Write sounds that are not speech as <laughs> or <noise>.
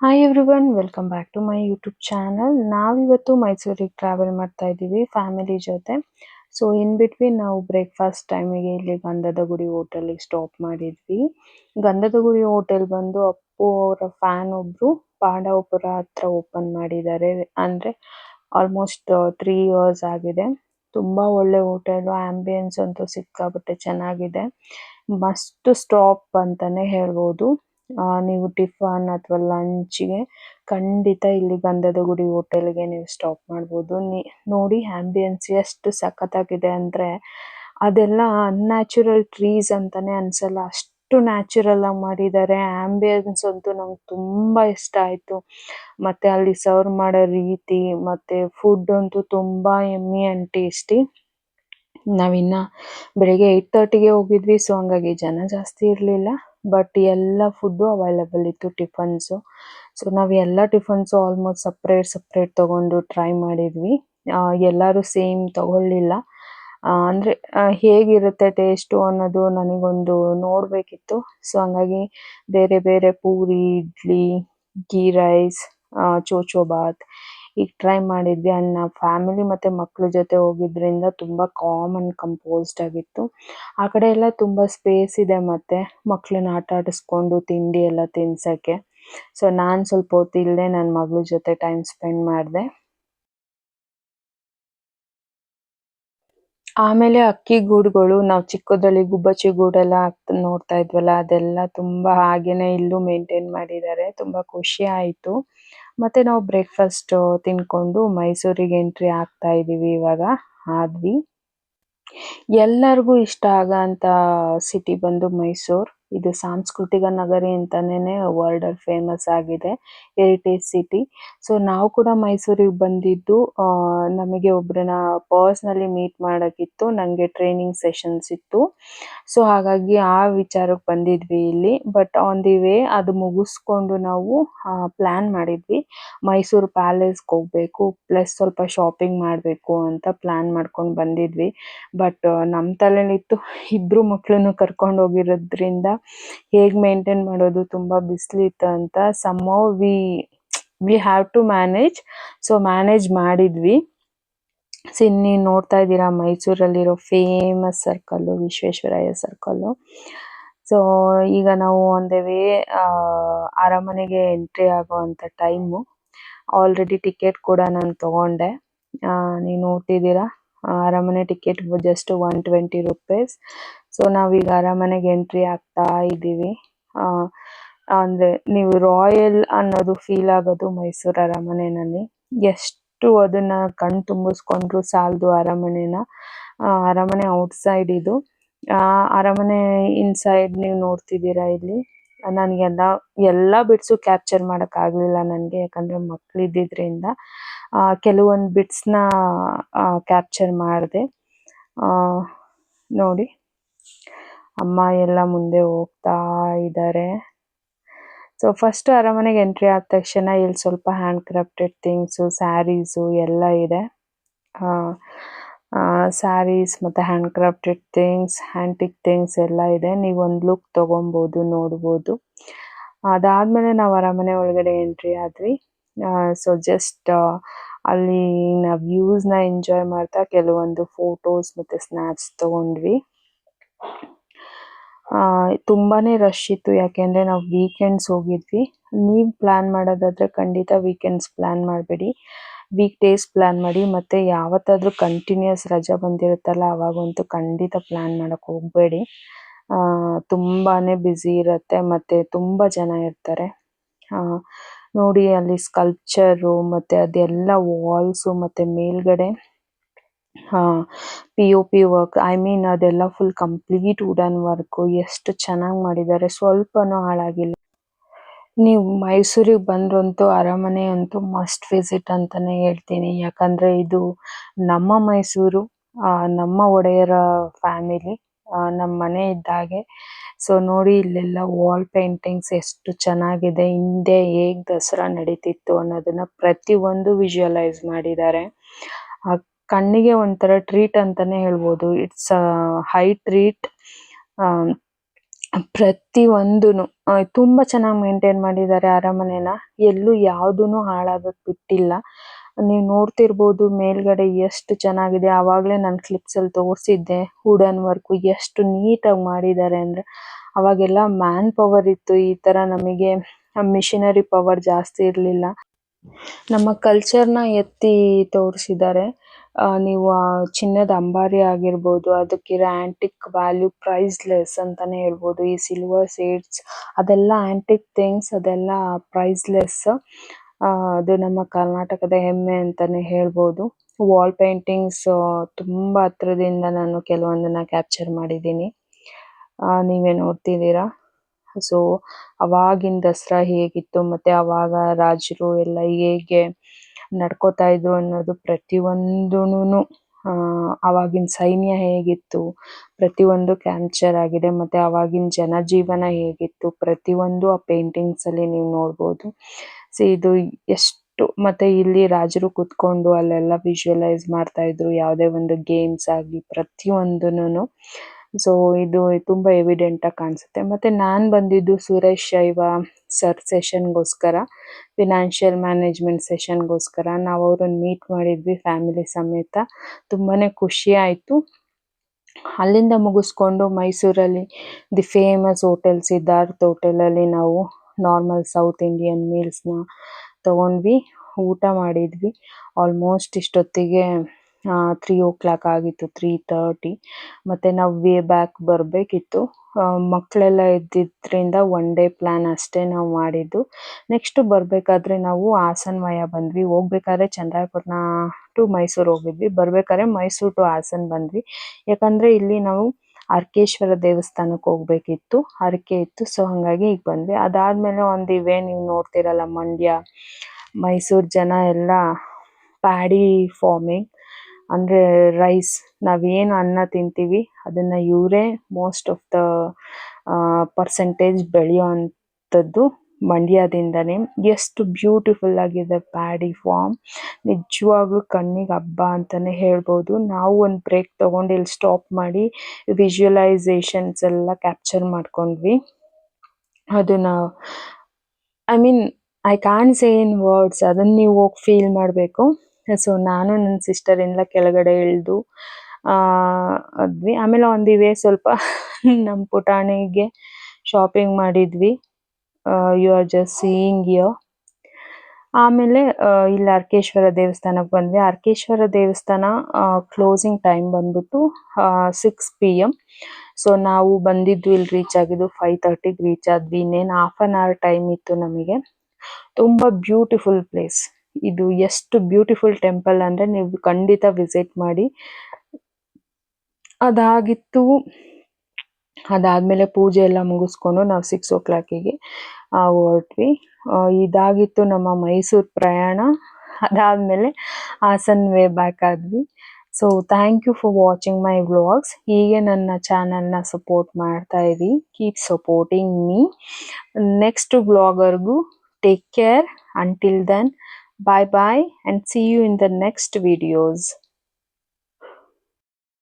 Hi everyone welcome back to my YouTube channel ನಾವಿವತ್ತು ಮೈಸೂರಿಗೆ travel ಮಾಡ್ತಾ ಇದ್ದೀವಿ ಫ್ಯಾಮಿಲಿ ಜೊತೆ. ಸೊ ಇನ್ ಬಿಟ್ವೀನ್ ನಾವು ಬ್ರೇಕ್ಫಾಸ್ಟ್ ಟೈಮಿಗೆ ಇಲ್ಲಿ ಗಂಧದ ಗುಡಿ ಹೋಟೆಲಿಗೆ ಸ್ಟಾಪ್ ಮಾಡಿದ್ವಿ. ಗಂಧದ ಗುಡಿ ಹೋಟೆಲ್ ಬಂದು ಅಪ್ಪು ಅವರ ಫ್ಯಾನ್ ಒಬ್ರು ಪಾಂಡವಪುರ ಹತ್ರ ಓಪನ್ ಮಾಡಿದ್ದಾರೆ. ಅಂದ್ರೆ ಆಲ್ಮೋಸ್ಟ್ ತ್ರೀ ಇಯರ್ಸ್ ಆಗಿದೆ. ತುಂಬಾ ಒಳ್ಳೆ ಹೋಟೆಲ್ ಆಂಬಿಯನ್ಸ್ ಅಂತೂ ಸಿಕ್ಕಾಪಟ್ಟೆ ಚೆನ್ನಾಗಿದೆ. ಮಸ್ಟ್ ಸ್ಟಾಪ್ ಅಂತಾನೆ ಹೇಳ್ಬೋದು. ಆ, ನೀವು ಟಿಫನ್ ಅಥವಾ ಲಂಚ್ಗೆ ಖಂಡಿತ ಇಲ್ಲಿ ಗಂಧದ ಗುಡಿ ಹೋಟೆಲ್ಗೆ ನೀವು ಸ್ಟಾಪ್ ಮಾಡಬಹುದು ನೋಡಿ ಆಂಬಿಯನ್ಸ್ ಎಷ್ಟು ಸಖತ್ತಾಗಿದೆ ಅಂದ್ರೆ ಅದೆಲ್ಲ ಅನ್ಯಾಚುರಲ್ ಟ್ರೀಸ್ ಅಂತಾನೆ ಅನ್ಸಲ್ಲ. ಅಷ್ಟು ನ್ಯಾಚುರಲ್ ಆಗಿ ಮಾಡಿದ್ದಾರೆ. ಆಂಬಿಯನ್ಸ್ ಅಂತೂ ನಂಗೆ ತುಂಬಾ ಇಷ್ಟ ಆಯ್ತು. ಮತ್ತೆ ಅಲ್ಲಿ ಸರ್ವ್ ಮಾಡೋ ರೀತಿ, ಮತ್ತೆ ಫುಡ್ ಅಂತೂ ತುಂಬಾ ಯಮ್ಮಿ ಅಂಡ್ ಟೇಸ್ಟಿ ನಾವಿನ್ನ ಬೆಳಿಗ್ಗೆ ಏಟ್ ತರ್ಟಿಗೆ ಹೋಗಿದ್ವಿ ಸೊ ಹಂಗಾಗಿ ಜನ ಜಾಸ್ತಿ ಇರ್ಲಿಲ್ಲ. ಬಟ್ ಎಲ್ಲ ಫುಡ್ ಅವೈಲೇಬಲ್ ಇತ್ತು ಟಿಫನ್ಸ್ ಸೊ ನಾವು ಎಲ್ಲ ಟಿಫನ್ಸ್ ಆಲ್ಮೋಸ್ಟ್ ಸಪರೇಟ್ ಸಪರೇಟ್ ತಗೊಂಡು ಟ್ರೈ ಮಾಡಿದ್ವಿ. ಎಲ್ಲರೂ ಸೇಮ್ ತಗೊಳ್ಳಿಲ್ಲ. ಅಂದರೆ ಹೇಗಿರುತ್ತೆ ಟೇಸ್ಟ್ ಅನ್ನೋದು ನನಗೊಂದು ನೋಡಬೇಕಿತ್ತು. ಸೊ ಹಂಗಾಗಿ ಬೇರೆ ಬೇರೆ ಪೂರಿ, ಇಡ್ಲಿ ಗೀ ರೈಸ್ ಚೋಚೋ ಬಾತ್ ಈಗ ಟ್ರೈ ಮಾಡಿದ್ವಿ ಅಂಡ್ ನಾವು ಫ್ಯಾಮಿಲಿ ಮತ್ತೆ ಮಕ್ಳ ಜೊತೆ ಹೋಗಿದ್ರಿಂದ ತುಂಬಾ ಕಾಮ್ ಅಂಡ್ ಕಂಪೋಸ್ಡ್ ಆಗಿತ್ತು. ಆ ಕಡೆ ಎಲ್ಲ ತುಂಬಾ ಸ್ಪೇಸ್ ಇದೆ ಮತ್ತೆ. ಮಕ್ಕಳನ್ನ ಆಟ ಆಡಿಸ್ಕೊಂಡು ತಿಂಡಿ ಎಲ್ಲ ತಿನ್ಸಕ್ಕೆ. ಸೊ ನಾನ್ ಸ್ವಲ್ಪ ಹೊತ್ತು ಇಲ್ಲೇ ನನ್ನ ಮಗಳ ಜೊತೆ ಟೈಮ್ ಸ್ಪೆಂಡ್ ಮಾಡಿದೆ. ಆಮೇಲೆ ಅಕ್ಕಿ ಗೂಡುಗಳು, ನಾವು ಚಿಕ್ಕದ್ರಲ್ಲಿ ಗುಬ್ಬಚ್ಚಿ ಗೂಡೆಲ್ಲ ನೋಡ್ತಾ ಇದ್ವಲ್ಲ, ಅದೆಲ್ಲ ತುಂಬಾ ಹಾಗೇನೆ ಇಲ್ಲೂ ಮೇಂಟೈನ್ ಮಾಡಿದ್ದಾರೆ. ತುಂಬಾ ಖುಷಿ ಆಯ್ತು. ಮತ್ತೆ ನಾವು ಬ್ರೇಕ್ಫಾಸ್ಟ್ ತಿನ್ಕೊಂಡು ಮೈಸೂರಿಗೆ ಎಂಟ್ರಿ ಆಗ್ತಾ ಇದೀವಿ ಇವಾಗ, ಆದ್ವಿ. ಎಲ್ಲರಿಗೂ ಇಷ್ಟ ಆಗಂತ ಸಿಟಿ ಬಂದು ಮೈಸೂರ್. ಇದು ಸಾಂಸ್ಕೃತಿಕ ನಗರಿ ಅಂತಾನೆ ವರ್ಲ್ಡ್ ಅಲ್ಲಿ ಫೇಮಸ್ ಆಗಿದೆ ಹೆರಿಟೇಜ್ ಸಿಟಿ ಸೊ ನಾವು ಕೂಡ ಮೈಸೂರಿಗೆ ಬಂದಿದ್ದು ನಮಗೆ ಒಬ್ರನ್ನ ಪರ್ಸನಲಿ ಮೀಟ್ ಮಾಡಕ್ಕಿತ್ತು, ನಂಗೆ ಟ್ರೈನಿಂಗ್ ಸೆಷನ್ಸ್ ಇತ್ತು. ಸೊ ಹಾಗಾಗಿ ಆ ವಿಚಾರಕ್ಕೆ ಬಂದಿದ್ವಿ ಇಲ್ಲಿ. ಬಟ್ ಆನ್ ದಿ ವೇ ಅದು ಮುಗಿಸ್ಕೊಂಡು ನಾವು ಪ್ಲಾನ್ ಮಾಡಿದ್ವಿ, ಮೈಸೂರು ಪ್ಯಾಲೇಸ್ ಹೋಗ್ಬೇಕು ಪ್ಲಸ್ ಸ್ವಲ್ಪ ಶಾಪಿಂಗ್ ಮಾಡಬೇಕು ಅಂತ ಪ್ಲಾನ್ ಮಾಡ್ಕೊಂಡು ಬಂದಿದ್ವಿ. ಬಟ್ ನಮ್ ತಲೆಲಿತ್ತು ಇಬ್ರು ಮಕ್ಕಳನ್ನು ಕರ್ಕೊಂಡು ಹೋಗಿರೋದ್ರಿಂದ ಹೇಗ್ ಮೇಂಟೈನ್ ಮಾಡೋದು ತುಂಬಾ ಬಿಸ್ಲಿತ್ತು ಅಂತ somehow we we have to manage so manage ಮಾಡಿದ್ವಿ. ಸೊ ನೀವ್ ನೋಡ್ತಾ ಇದ್ದೀರಾ ಮೈಸೂರಲ್ಲಿರೋ famous circle Visvesvaraya circle so ಈಗ ನಾವು ಆನ್ ದ ವೇ ಅರಮನೆಗೆ ಎಂಟ್ರಿ ಆಗುವಂತ ಟೈಮು ಆಲ್ರೆಡಿ ಟಿಕೆಟ್ ಕೂಡ ನಾನು ತಗೊಂಡೆ. ನೀವ್ ನೋಡ್ತಿದ್ದೀರಾ? ಅರಮನೆ ticket just one twenty rupees so ನಾವೀಗ ಅರಮನೆಗೆ ಎಂಟ್ರಿ ಆಗ್ತಾ ಇದ್ದೀವಿ. ಆ, ಅಂದ್ರೆ ನೀವು ರಾಯಲ್ ಅನ್ನೋದು ಫೀಲ್ ಆಗೋದು ಮೈಸೂರು ಅರಮನೆನಲ್ಲಿ. ಎಷ್ಟು ಅದನ್ನ ಕಣ್ ತುಂಬಿಸ್ಕೊಂಡ್ರು ಸಾಲದು ಅರಮನೆನ. ಆಹ್ಹ್ ಅರಮನೆ ಔಟ್ಸೈಡ್ ಇದು. ಆ, ಅರಮನೆ ಇನ್ಸೈಡ್ ನೀವು ನೋಡ್ತಿದ್ದೀರಾ ಇಲ್ಲಿ? ನನಗೆಲ್ಲ, ಎಲ್ಲ ಬಿಟ್ಸು ಕ್ಯಾಪ್ಚರ್ ಮಾಡಕ್ ಆಗ್ಲಿಲ್ಲ ನನ್ಗೆ, ಯಾಕಂದ್ರೆ ಮಕ್ಳು ಇದ್ದಿದ್ರಿಂದ ಕೆಲವೊಂದ್ ಬಿಟ್ಸ್ ಕ್ಯಾಪ್ಚರ್ ಮಾಡ್ದೆ. ಆ, ನೋಡಿ. ಅಮ್ಮ ಎಲ್ಲ ಮುಂದೆ ಹೋಗ್ತಾ ಇದ್ದಾರೆ. ಸೊ ಫಸ್ಟ್ ಅರಮನೆಗೆ ಎಂಟ್ರಿ ಆದ ತಕ್ಷಣ ಇಲ್ಲಿ ಸ್ವಲ್ಪ ಹ್ಯಾಂಡ್ ಕ್ರಾಫ್ಟೆಡ್ ಥಿಂಗ್ಸ್ ಸ್ಯಾರೀಸ್ ಎಲ್ಲ ಇದೆ. ಸ್ಯಾರೀಸ್ ಮತ್ತು handcrafted things antique things ಎಲ್ಲ ಇದೆ. ನೀವು ಒಂದು ಲುಕ್ ತೊಗೊಬೋದು, ನೋಡ್ಬೋದು. ಅದಾದಮೇಲೆ ನಾವು ಅರಮನೆ ಒಳಗಡೆ ಎಂಟ್ರಿ ಆದ್ವಿ. ಸೊ ಜಸ್ಟ್ ನಾವು ವ್ಯೂಸ್ನ ಎಂಜಾಯ್ ಮಾಡ್ತಾ ಕೆಲವೊಂದು ಫೋಟೋಸ್ ಮತ್ತು ಸ್ನ್ಯಾಪ್ಸ್ ತಗೊಂಡ್ವಿ. ತುಂಬಾನೇ ರಶ್ ಇತ್ತು. ಯಾಕೆಂದ್ರೆ ನಾವು ವೀಕೆಂಡ್ಸ್ ಹೋಗಿದ್ವಿ. ನೀವು ಪ್ಲಾನ್ ಮಾಡೋದಾದ್ರೆ ಖಂಡಿತ ವೀಕೆಂಡ್ಸ್ ಪ್ಲಾನ್ ಮಾಡಬೇಡಿ. ವೀಕ್ ಡೇಸ್ ಪ್ಲಾನ್ ಮಾಡಿ, ಮತ್ತೆ ಯಾವತ್ತಾದ್ರೂ ಕಂಟಿನ್ಯೂಸ್ ರಜಾ ಬಂದಿರುತ್ತಲ್ಲ, ಅವಾಗಂತೂ ಖಂಡಿತ ಪ್ಲಾನ್ ಮಾಡಕ್ ಹೋಗ್ಬೇಡಿ. ತುಂಬಾನೇ ಬ್ಯುಸಿ ಇರುತ್ತೆ, ಮತ್ತೆ ತುಂಬಾ ಜನ ಇರ್ತಾರೆ. ನೋಡಿ ಅಲ್ಲಿ ಸ್ಕಲ್ಪ್ಚರು ಮತ್ತೆ ಅದೆಲ್ಲ ವಾಲ್ಸ್ ಮತ್ತೆ ಮೇಲ್ಗಡೆ ಆ ಪಿ.ಒ.ಪಿ ವರ್ಕ್ ಐ ಮೀನ್ ಅದೆಲ್ಲ ಫುಲ್ ಕಂಪ್ಲೀಟ್ ವುಡನ್ ವರ್ಕ್ ಎಷ್ಟು ಚೆನ್ನಾಗ್ ಮಾಡಿದ್ದಾರೆ, ಸ್ವಲ್ಪನು ಹಾಳಾಗಿಲ್ಲ. ನೀವು ಮೈಸೂರಿಗೆ ಬಂದ್ರಂತೂ ಅರಮನೆ ಅಂತೂ ಮಸ್ಟ್ ವಿಸಿಟ್ ಅಂತಾನೆ ಹೇಳ್ತೀನಿ. ಯಾಕಂದ್ರೆ ಇದು ನಮ್ಮ ಮೈಸೂರು, ಆ, ನಮ್ಮ ಒಡೆಯರ ಫ್ಯಾಮಿಲಿ ಆ, ನಮ್ ಮನೆ ಇದ್ದಾಗೆ ಸೊ ನೋಡಿ ಇಲ್ಲೆಲ್ಲ ವಾಲ್ ಪೇಂಟಿಂಗ್ಸ್ ಎಷ್ಟು ಚೆನ್ನಾಗಿದೆ, ಹಿಂದೆ ಹೇಗ್ ದಸರಾ ನಡೀತಿತ್ತು ಅನ್ನೋದನ್ನ ಪ್ರತಿ ಒಂದು ವಿಜುವಲೈಸ್ ಮಾಡಿದ್ದಾರೆ. ಕಣ್ಣಿಗೆ ಒಂಥರ ಟ್ರೀಟ್ ಅಂತಾನೆ ಹೇಳ್ಬೋದು. ಇಟ್ಸ್ ಹೈ ಟ್ರೀಟ್ ಪ್ರತಿ ಒಂದುನು ತುಂಬಾ ಚೆನ್ನಾಗಿ ಮೇಂಟೈನ್ ಮಾಡಿದ್ದಾರೆ ಅರಮನೆನ. ಎಲ್ಲೂ ಯಾವ್ದೂನು ಹಾಳಾಗಕ್ ಬಿಟ್ಟಿಲ್ಲ. ನೀವ್ ನೋಡ್ತಿರ್ಬೋದು ಮೇಲ್ಗಡೆ ಎಷ್ಟು ಚೆನ್ನಾಗಿದೆ. ಆವಾಗ್ಲೇ ನಾನ್ ಕ್ಲಿಪ್ಸ್ ಅಲ್ಲಿ ತೋರ್ಸಿದ್ದೆ ವುಡನ್ ವರ್ಕ್ ಎಷ್ಟು ನೀಟಾಗಿ ಮಾಡಿದ್ದಾರೆ ಅಂದ್ರೆ, ಅವಾಗೆಲ್ಲ ಮ್ಯಾನ್ ಪವರ್ ಇತ್ತು. ಈ ತರ ನಮಗೆ ಮಿಷಿನರಿ ಪವರ್ ಜಾಸ್ತಿ ಇರ್ಲಿಲ್ಲ. ನಮ್ಮ ಕಲ್ಚರ್ನ ಎತ್ತಿ ತೋರ್ಸಿದ್ದಾರೆ. ನೀವು ಚಿನ್ನದ ಅಂಬಾರಿ ಆಗಿರ್ಬೋದು, ಅದಕ್ಕಿರೋ ಆಂಟಿಕ್ ವ್ಯಾಲ್ಯೂ ಪ್ರೈಸ್ಲೆಸ್ ಅಂತಾನೆ ಹೇಳ್ಬೋದು, ಈ ಸಿಲ್ವರ್ ಸೀಡ್ಸ್ ಅದೆಲ್ಲ ಆಂಟಿಕ್ ಥಿಂಗ್ಸ್ ಅದೆಲ್ಲ ಪ್ರೈಸ್ಲೆಸ್ ಅದು ನಮ್ಮ ಕರ್ನಾಟಕದ ಹೆಮ್ಮೆ ಅಂತಾನೆ ಹೇಳ್ಬೋದು. ವಾಲ್ ಪೇಂಟಿಂಗ್ಸ್ ತುಂಬಾ ಹತ್ರದಿಂದ ನಾನು ಕೆಲವೊಂದನ್ನ ಕ್ಯಾಪ್ಚರ್ ಮಾಡಿದ್ದೀನಿ. ನೀವೇ ನೋಡ್ತಿದ್ದೀರಾ? ಸೊ ಅವಾಗಿನ ದಸರಾ ಹೇಗಿತ್ತು, ಮತ್ತೆ ಅವಾಗ ರಾಜರು ಎಲ್ಲ ಹೇಗೆ ನಡ್ಕೋತಾ ಇದ್ರು ಅನ್ನೋದು ಪ್ರತಿಯೊಂದುನು ಅವಾಗಿನ ಸೈನ್ಯ ಹೇಗಿತ್ತು, ಪ್ರತಿಯೊಂದು ಕ್ಯಾಪ್ಚರ್ ಆಗಿದೆ, ಮತ್ತೆ ಅವಾಗಿನ ಜನಜೀವನ ಹೇಗಿತ್ತು, ಪ್ರತಿಯೊಂದು ಆ ಪೇಂಟಿಂಗ್ಸ್ ಅಲ್ಲಿ ನೀವು ನೋಡ್ಬೋದು. ಸೊ ಇದು ಎಷ್ಟು, ಮತ್ತೆ ಇಲ್ಲಿ ರಾಜರು ಕುತ್ಕೊಂಡು ಅಲ್ಲೆಲ್ಲ ವಿಜುವಲೈಸ್ ಮಾಡ್ತಾ ಇದ್ರು, ಯಾವುದೇ ಒಂದು ಗೇಮ್ಸ್ ಆಗ್ಲಿ ಪ್ರತಿಯೊಂದುನು ಸೊ ಇದು ತುಂಬಾ ಎವಿಡೆಂಟ್ ಆಗಿ ಕಾಣಿಸುತ್ತೆ. ಮತ್ತೆ ನಾನ್ ಬಂದಿದ್ದು ಸುರೇಶ್ ಶೈವ ಸರ್ ಸೆಷನ್ ಗೋಸ್ಕರ ಫಿನಾನ್ಷಿಯಲ್ ಮ್ಯಾನೇಜ್ಮೆಂಟ್ ಸೆಷನ್ ಗೋಸ್ಕರ ನಾವು ಅವ್ರನ್ನ ಮೀಟ್ ಮಾಡಿದ್ವಿ ಫ್ಯಾಮಿಲಿ ಸಮೇತ. ತುಂಬಾನೇ ಖುಷಿ ಆಯ್ತು. ಅಲ್ಲಿಂದ ಮುಗಿಸ್ಕೊಂಡು ಮೈಸೂರಲ್ಲಿ the famous hotel Siddharth hotel ಅಲ್ಲಿ ನಾವು ನಾರ್ಮಲ್ ಸೌತ್ ಇಂಡಿಯನ್ ಮೀಲ್ಸ್ನ ತಗೊಂಡ್ವಿ, ಊಟ ಮಾಡಿದ್ವಿ. ಆಲ್ಮೋಸ್ಟ್ ಇಷ್ಟೊತ್ತಿಗೆ ತ್ರೀ ಓ ಕ್ಲಾಕ್ ಆಗಿತ್ತು ತ್ರೀ ತರ್ಟಿ ಮತ್ತೆ ನಾವು ವೇ ಬ್ಯಾಕ್ ಬರ್ಬೇಕಿತ್ತು. ಮಕ್ಕಳೆಲ್ಲ ಇದ್ದಿದ್ರಿಂದ ಒನ್ ಡೇ ಪ್ಲಾನ್ ಅಷ್ಟೇ ನಾವು ಮಾಡಿದ್ದು. ನೆಕ್ಸ್ಟ್ ಬರ್ಬೇಕಾದ್ರೆ ನಾವು ಹಾಸನಮಯ ಬಂದ್ವಿ. ಹೋಗ್ಬೇಕಾದ್ರೆ ಚಂದ್ರಾಯಪಟ್ಟಣ ಟು ಮೈಸೂರ್ ಹೋಗಿದ್ವಿ. ಬರ್ಬೇಕಾದ್ರೆ ಮೈಸೂರು ಟು ಹಾಸನ್ ಬಂದ್ವಿ. ಯಾಕಂದ್ರೆ ಇಲ್ಲಿ ನಾವು ಅರ್ಕೇಶ್ವರ ದೇವಸ್ಥಾನಕ್ಕೆ ಹೋಗ್ಬೇಕಿತ್ತು. ಹರಕೆ ಇತ್ತು ಸೊ ಹಂಗಾಗಿ ಈಗ ಬಂದ್ವಿ. ಅದಾದ್ಮೇಲೆ ಒಂದು ಇವೇ, ನೀವು ನೋಡ್ತಿರಲ್ಲ ಮಂಡ್ಯ, ಮೈಸೂರು ಜನ ಎಲ್ಲ ಪ್ಯಾಡಿ ಫಾರ್ಮಿಂಗ್ ಅಂದ್ರೆ ರೈಸ್ ನಾವೇನು ಅನ್ನ ತಿಂತೀವಿ, ಅದನ್ನ ಇವರೇ ಮೋಸ್ಟ್ ಆಫ್ ದ ಪರ್ಸೆಂಟೇಜ್ ಬೆಳೆಯುವಂತದ್ದು ಮಂಡ್ಯದಿಂದನೇ. ಎಷ್ಟು ಬ್ಯೂಟಿಫುಲ್ ಆಗಿದೆ ಪ್ಯಾಡಿ ಫಾರ್ಮ್ ನಿಜವಾಗ್ಲೂ ಕಣ್ಣಿಗೆ ಹಬ್ಬ ಅಂತಾನೆ ಹೇಳ್ಬೋದು. ನಾವು ಒಂದು ಬ್ರೇಕ್ ತಗೊಂಡು ಇಲ್ಲಿ ಸ್ಟಾಪ್ ಮಾಡಿ ವಿಜುವಲೈಸೇಷನ್ಸ್ ಎಲ್ಲ ಕ್ಯಾಪ್ಚರ್ ಮಾಡ್ಕೊಂಡ್ವಿ. ಅದನ್ನ I mean I can say in words ಅದನ್ನ ನೀವು ಹೋಗಿ ಫೀಲ್ ಮಾಡಬೇಕು. ಸೊ ನಾನು ನನ್ನ ಸಿಸ್ಟರ್ ಇಂದ ಕೆಳಗಡೆ ಇಳಿದು ಅದ್ವಿ. ಆಮೇಲೆ ಆನ್ ದಿ ವೇ ಸ್ವಲ್ಪ <laughs> ನಮ್ಮ ಪುಟಾಣಿಗೆ ಶಾಪಿಂಗ್ ಮಾಡಿದ್ವಿ. You are just seeing here ಆಮೇಲೆ ಇಲ್ಲಿ ಅರ್ಕೇಶ್ವರ ದೇವಸ್ಥಾನಕ್ಕೆ ಬಂದ್ವಿ. ಅರ್ಕೇಶ್ವರ ದೇವಸ್ಥಾನ ಕ್ಲೋಸಿಂಗ್ ಟೈಮ್ ಬಂದ್ಬಿಟ್ಟು ಸಿಕ್ಸ್ ಪಿ ಎಂ ಸೊ ನಾವು ಬಂದಿದ್ದು ಇಲ್ಲಿ ರೀಚ್ ಆಗಿದ್ದು ಫೈವ್ ತರ್ಟಿಗೆ ರೀಚ್ ಆದ್ವಿ. ಇನ್ನೇನು ಹಾಫ್ ಅನ್ ಅವರ್ ಟೈಮ್ ಇತ್ತು ನಮಗೆ. ತುಂಬಾ ಬ್ಯೂಟಿಫುಲ್ ಪ್ಲೇಸ್ ಇದು ಎಷ್ಟು ಬ್ಯೂಟಿಫುಲ್ ಟೆಂಪಲ್ ಅಂದ್ರೆ ನೀವು ಖಂಡಿತ ವಿಸಿಟ್ ಮಾಡಿ. ಅದಾಗಿತ್ತು. ಅದಾದ್ಮೇಲೆ ಪೂಜೆ ಎಲ್ಲ ಮುಗಿಸ್ಕೊಂಡು ನಾವು ಸಿಕ್ಸ್ ಓ ಕ್ಲಾಕಿಗೆ ಹೊರಟ್ವಿ. ಇದಾಗಿತ್ತು ನಮ್ಮ ಮೈಸೂರು ಪ್ರಯಾಣ. ಅದಾದ್ಮೇಲೆ ಹಾಸನ್ ವೇ ಬ್ಯಾಕ್ ಆದ್ವಿ. So thank you for watching my vlogs ಹೀಗೆ ನನ್ನ ಚಾನಲ್ನ ಸಪೋರ್ಟ್ ಮಾಡ್ತಾ ಇರಿ. Keep supporting me next ವ್ಲಾಗರ್ಗೂ take care until then Bye bye and see you in the next videos.